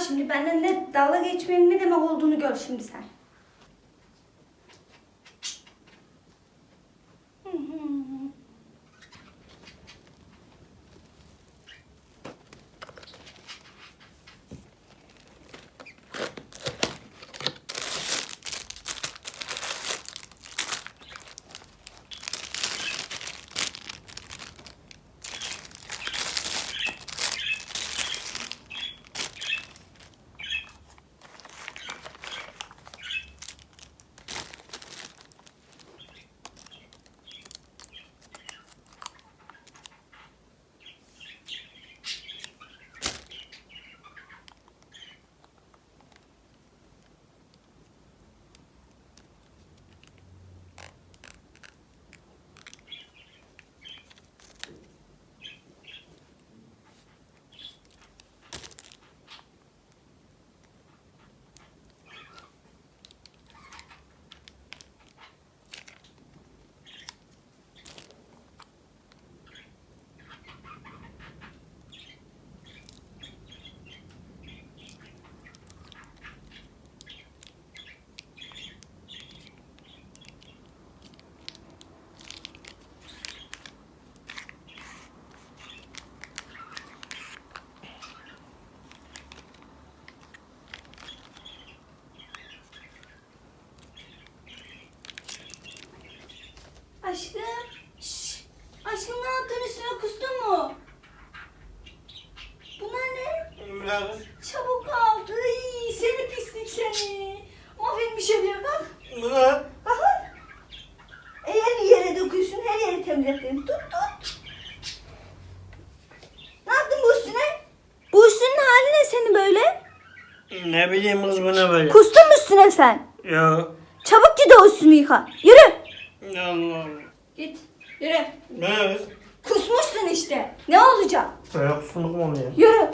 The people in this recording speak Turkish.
şimdi benden ne dalga geçmenin ne demek olduğunu gör şimdi sen. Aşkım. Şş. Aşkım ne yaptın üstüne kustun mu? Bunlar ne? Biraz. Çabuk al. Iy, seni pislik seni. Mahvetmiş evi bak. Buna. Bakın. Eğer yere dökülsün her yeri temizletin. Tut tut. Ne yaptın bu üstüne? Bu üstünün hali ne senin böyle? Ne bileyim kız bu ne böyle? Kustun mu üstüne sen? Ya. Çabuk git o üstünü yıka. Yürü. Allah Allah. Git. Yürü. Ne? Kusmuşsun işte. Ne olacak? Böyle kusurluk mu oluyor? Yürü.